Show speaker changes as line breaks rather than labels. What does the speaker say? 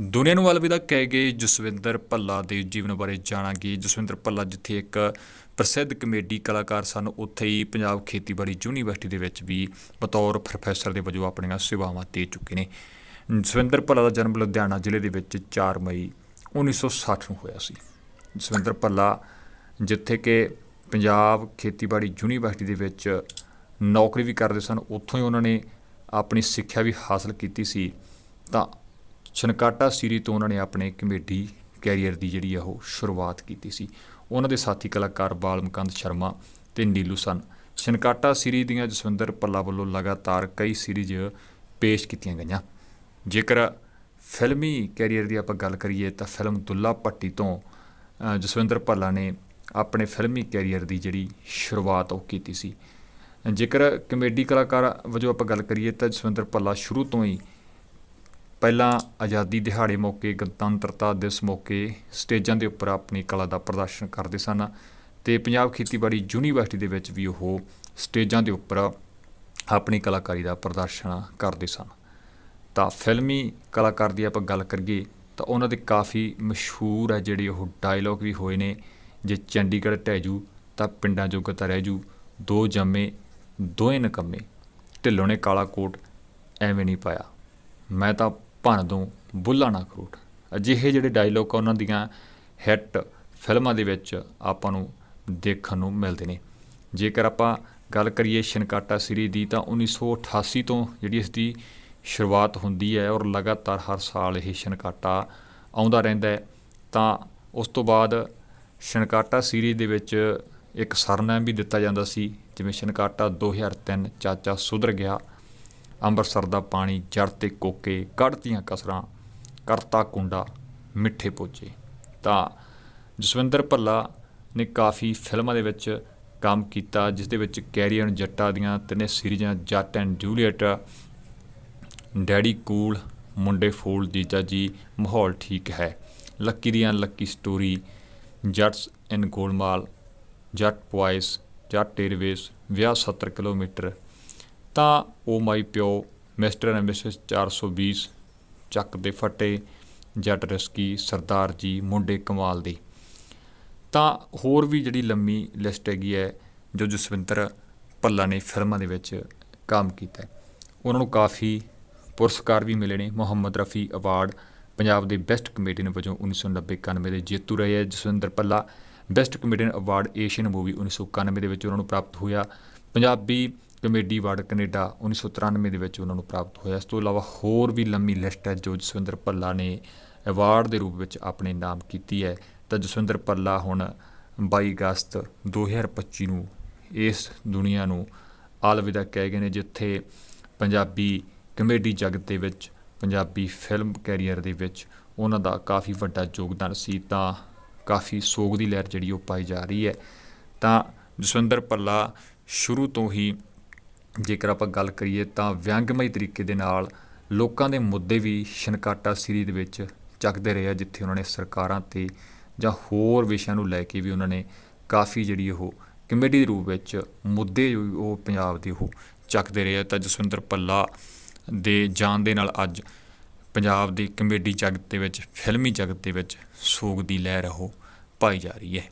ਦੁਨੀਆ ਨੂੰ ਅਲਵਿਦਾ ਕਹਿ ਗਏ ਜਸਵਿੰਦਰ ਭੱਲਾ ਦੇ ਜੀਵਨ ਬਾਰੇ ਜਾਣਾਂਗੇ। ਜਸਵਿੰਦਰ ਭੱਲਾ ਜਿੱਥੇ ਇੱਕ ਪ੍ਰਸਿੱਧ ਕਮੇਡੀ ਕਲਾਕਾਰ ਸਨ, ਉੱਥੇ ਹੀ ਪੰਜਾਬ ਖੇਤੀਬਾੜੀ ਯੂਨੀਵਰਸਿਟੀ ਦੇ ਵਿੱਚ ਵੀ ਬਤੌਰ ਪ੍ਰੋਫੈਸਰ ਦੇ ਵਜੋਂ ਆਪਣੀਆਂ ਸੇਵਾਵਾਂ ਦੇ ਚੁੱਕੇ ਨੇ। ਜਸਵਿੰਦਰ ਭੱਲਾ ਦਾ ਜਨਮ ਲੁਧਿਆਣਾ ਜ਼ਿਲ੍ਹੇ ਦੇ ਵਿੱਚ 4 ਮਈ 1960 ਨੂੰ ਹੋਇਆ ਸੀ। ਜਸਵਿੰਦਰ ਭੱਲਾ ਜਿੱਥੇ ਕਿ ਪੰਜਾਬ ਖੇਤੀਬਾੜੀ ਯੂਨੀਵਰਸਿਟੀ ਦੇ ਵਿੱਚ ਨੌਕਰੀ ਵੀ ਕਰਦੇ ਸਨ, ਉੱਥੋਂ ਹੀ ਉਹਨਾਂ ਨੇ ਆਪਣੀ ਸਿੱਖਿਆ ਵੀ ਹਾਸਲ ਕੀਤੀ ਸੀ। ਤਾਂ ਛਨਕਾਟਾ ਸੀਰੀ ਤੋਂ ਉਹਨਾਂ ਨੇ ਆਪਣੇ ਕਮੇਡੀ ਕੈਰੀਅਰ ਦੀ ਜਿਹੜੀ ਆ ਉਹ ਸ਼ੁਰੂਆਤ ਕੀਤੀ ਸੀ। ਉਹਨਾਂ ਦੇ ਸਾਥੀ ਕਲਾਕਾਰ ਬਾਲਮਕੰਦ ਸ਼ਰਮਾ ਤੇ ਨੀਲੂ ਸਨ। ਛਨਕਾਟਾ ਸੀਰੀ ਦੀਆਂ ਜਸਵਿੰਦਰ ਪੱਲਾ ਵੱਲੋਂ ਲਗਾਤਾਰ ਕਈ ਸੀਰੀਜ਼ ਪੇਸ਼ ਕੀਤੀਆਂ ਗਈਆਂ। ਜੇਕਰ ਫਿਲਮੀ ਕੈਰੀਅਰ ਦੀ ਆਪਾਂ ਗੱਲ ਕਰੀਏ ਤਾਂ ਫਿਲਮ ਦੁੱਲਾ ਭੱਟੀ ਤੋਂ ਜਸਵਿੰਦਰ ਭੱਲਾ ਨੇ ਆਪਣੇ ਫਿਲਮੀ ਕੈਰੀਅਰ ਦੀ ਜਿਹੜੀ ਸ਼ੁਰੂਆਤ ਉਹ ਕੀਤੀ ਸੀ। ਜੇਕਰ ਕਮੇਡੀ ਕਲਾਕਾਰ ਵਜੋਂ ਆਪਾਂ ਗੱਲ ਕਰੀਏ ਤਾਂ ਜਸਵਿੰਦਰ ਭੱਲਾ ਸ਼ੁਰੂ ਤੋਂ ਹੀ ਪਹਿਲਾਂ ਆਜ਼ਾਦੀ ਦਿਹਾੜੇ ਮੌਕੇ, ਗਣਤੰਤਰਤਾ ਦਿਵਸ ਮੌਕੇ ਸਟੇਜਾਂ ਦੇ ਉੱਪਰ ਆਪਣੀ ਕਲਾ ਦਾ ਪ੍ਰਦਰਸ਼ਨ ਕਰਦੇ ਸਨ ਤੇ ਪੰਜਾਬ ਖੇਤੀਬਾੜੀ ਯੂਨੀਵਰਸਿਟੀ ਦੇ ਵਿੱਚ ਵੀ ਉਹ ਸਟੇਜਾਂ ਦੇ ਉੱਪਰ ਆਪਣੀ ਕਲਾਕਾਰੀ ਦਾ ਪ੍ਰਦਰਸ਼ਨ ਕਰਦੇ ਸਨ। ਤਾਂ ਫਿਲਮੀ ਕਲਾਕਾਰ ਦੀ ਆਪਾਂ ਗੱਲ ਕਰੀਏ ਤਾਂ ਉਹਨਾਂ ਦੇ ਕਾਫੀ ਮਸ਼ਹੂਰ ਹੈ ਜਿਹੜੇ ਉਹ ਡਾਇਲੌਗ ਵੀ ਹੋਏ ਨੇ, ਜੇ ਚੰਡੀਗੜ੍ਹ ਢਹਿਜੂ ਤਾਂ ਪਿੰਡਾਂ ਜੋਗਾ ਤਾਂ ਰਹਿ ਜੂ, ਦੋ ਜੰਮੇ ਦੋਏ ਨਕੰਮੇ, ਢਿੱਲੋਂ ਨੇ ਕਾਲਾ ਕੋਟ ਐਵੇਂ ਨਹੀਂ ਪਾਇਆ। ਮੈਂ ਤਾਂ ਭੰਨ ਦੂੰ ਬੁੱਲਾ ਨਾ ਕਰੂਟ ਅਜਿਹੇ ਜਿਹੜੇ ਡਾਇਲੌਗ ਆ, ਉਹਨਾਂ ਦੀਆਂ ਹਿੱਟ ਫਿਲਮਾਂ ਦੇ ਵਿੱਚ ਆਪਾਂ ਨੂੰ ਦੇਖਣ ਨੂੰ ਮਿਲਦੇ ਨੇ। ਜੇਕਰ ਆਪਾਂ ਗੱਲ ਕਰੀਏ ਸ਼ਨਕਾਟਾ ਸੀਰੀ ਦੀ, ਤਾਂ 1988 ਤੋਂ ਜਿਹੜੀ ਇਸ ਦੀ ਸ਼ੁਰੂਆਤ ਹੁੰਦੀ ਹੈ ਔਰ ਲਗਾਤਾਰ ਹਰ ਸਾਲ ਇਹ ਸ਼ਨਕਾਟਾ ਆਉਂਦਾ ਰਹਿੰਦਾ ਹੈ, ਤਾਂ ਉਸ ਤੋਂ ਬਾਅਦ ਸ਼ਨਕਾਟਾ ਸੀਰੀ ਦੇ ਵਿੱਚ ਇੱਕ ਸਰਨੇਮ ਵੀ ਦਿੱਤਾ ਜਾਂਦਾ ਸੀ, ਜਿਵੇਂ ਸ਼ਨਕਾਟਾ 2003 ਚਾਚਾ ਸੁਧਰ ਗਿਆ। ਅੰਮ੍ਰਿਤਸਰ ਦਾ ਪਾਣੀ ਜੜ ਤੇ ਕੋਕੇ ਕੱਢਤੀਆਂ ਕਸਰਾਂ, ਕਰਤਾ ਕੁੰਡਾ, ਮਿੱਠੇ ਪੋਚੇ। ਤਾਂ ਜਸਵਿੰਦਰ ਭੱਲਾ ਨੇ ਕਾਫੀ ਫਿਲਮਾਂ ਦੇ ਵਿੱਚ ਕੰਮ ਕੀਤਾ, ਜਿਸ ਦੇ ਵਿੱਚ ਕੈਰੀਅਰ ਜੱਟਾ ਦੀਆਂ ਤਿੰਨੇ ਸੀਰੀਜ਼ਾਂ, ਜੱਟ ਐਂਡ ਜੂਲੀਅਟ, ਡੈਡੀ ਕੂਲ, ਮੁੰਡੇ ਫੂਲ, ਜੀਜਾ ਜੀ, ਮਾਹੌਲ ਠੀਕ ਹੈ। ਲੱਕੀ ਦੀਆਂ ਲੱਕੀ ਸਟੋਰੀ, ਜੱਟਸ ਇਨ ਗੋਲਮਾਲ, ਜੱਟ ਪੁਆਇਸ, ਜੱਟ ਏਅਰਵੇਸ ਵਿਆਹ 70 ਕਿਲੋਮੀਟਰ ਤਾਂ ਉਹ ਮਾਈ ਪਿਓ ਮਿਸਟਰ ਐਂਡ ਮਿਸਿਸ 420 ਚੱਕ ਦੇ ਫੱਟੇ, ਜੱਟ ਰਸਕੀ, ਸਰਦਾਰ ਜੀ, ਮੁੰਡੇ ਕਮਾਲ ਦੇ। ਤਾਂ ਹੋਰ ਵੀ ਜਿਹੜੀ ਲੰਮੀ ਲਿਸਟ ਹੈਗੀ ਹੈ, ਜੋ ਜਸਵਿੰਦਰ ਭੱਲਾ ਨੇ ਫਿਲਮਾਂ ਦੇ ਵਿੱਚ ਕੰਮ ਕੀਤਾ ਉਹਨਾਂ ਨੂੰ ਕਾਫੀ ਪੁਰਸਕਾਰ ਵੀ ਮਿਲੇ ਨੇ। ਮੁਹੰਮਦ ਰਫੀ ਅਵਾਰਡ ਪੰਜਾਬ ਦੇ ਬੈਸਟ ਕਮੇਡੀਅਨ ਵਜੋਂ 1990-91 ਦੇ ਜੇਤੂ ਰਹੇ ਹੈ। Jaswinder Bhalla, best comedian award Asian movie 1991 ਦੇ ਵਿੱਚ ਉਹਨਾਂ ਨੂੰ ਪ੍ਰਾਪਤ ਹੋਇਆ। ਪੰਜਾਬੀ ਕਮੇਡੀ ਅਵਾਰਡ ਕੈਨੇਡਾ 1993 ਦੇ ਵਿੱਚ ਉਹਨਾਂ ਨੂੰ ਪ੍ਰਾਪਤ ਹੋਇਆ। ਇਸ ਤੋਂ ਇਲਾਵਾ ਹੋਰ ਵੀ ਲੰਮੀ ਲਿਸਟ ਹੈ ਜੋ ਜਸਵਿੰਦਰ ਭੱਲਾ ਨੇ ਅਵਾਰਡ ਦੇ ਰੂਪ ਵਿੱਚ ਆਪਣੇ ਨਾਮ ਕੀਤੀ ਹੈ। ਤਾਂ ਜਸਵਿੰਦਰ ਭੱਲਾ ਹੁਣ 22 ਅਗਸਤ 2025 ਨੂੰ ਇਸ ਦੁਨੀਆ ਨੂੰ ਅਲਵਿਦਾ ਕਹਿ ਗਏ ਨੇ, ਜਿੱਥੇ ਪੰਜਾਬੀ ਕਮੇਡੀ ਜਗਤ ਦੇ ਵਿੱਚ, ਪੰਜਾਬੀ ਫਿਲਮ ਕੈਰੀਅਰ ਦੇ ਵਿੱਚ ਉਹਨਾਂ ਦਾ ਕਾਫੀ ਵੱਡਾ ਯੋਗਦਾਨ ਸੀ। ਤਾਂ ਕਾਫੀ ਸੋਗ ਦੀ ਲਹਿਰ ਜਿਹੜੀ ਉਹ ਪਾਈ ਜਾ ਰਹੀ ਹੈ। ਤਾਂ ਜਸਵਿੰਦਰ ਭੱਲਾ ਸ਼ੁਰੂ ਤੋਂ ਹੀ ਜੇਕਰ ਆਪਾਂ ਗੱਲ ਕਰੀਏ ਤਾਂ ਵਿਅੰਗਮਈ ਤਰੀਕੇ ਦੇ ਨਾਲ ਲੋਕਾਂ ਦੇ ਮੁੱਦੇ ਵੀ ਸ਼ਨਕਾਟਾ ਸੀਰੀ ਦੇ ਵਿੱਚ ਚੱਕਦੇ ਰਹੇ ਆ, ਜਿੱਥੇ ਉਹਨਾਂ ਨੇ ਸਰਕਾਰਾਂ ਤੇ ਜਾਂ ਹੋਰ ਵਿਸ਼ਿਆਂ ਨੂੰ ਲੈ ਕੇ ਵੀ ਉਹਨਾਂ ਨੇ ਕਾਫੀ ਜਿਹੜੀ ਉਹ ਕਮੇਡੀ ਦੇ ਰੂਪ ਵਿੱਚ ਮੁੱਦੇ ਉਹ ਪੰਜਾਬ ਦੇ ਉਹ ਚੱਕਦੇ ਰਹੇ ਆ। ਤਾਂ ਜਸਵਿੰਦਰ ਭੱਲਾ ਦੇ ਜਾਣ ਦੇ ਨਾਲ ਅੱਜ ਪੰਜਾਬ ਦੀ ਕਮੇਡੀ ਜਗਤ ਦੇ ਵਿੱਚ, ਫਿਲਮੀ ਜਗਤ ਦੇ ਵਿੱਚ ਸੋਗ ਦੀ ਲਹਿਰ ਉਹ ਪਾਈ ਜਾ ਰਹੀ ਹੈ।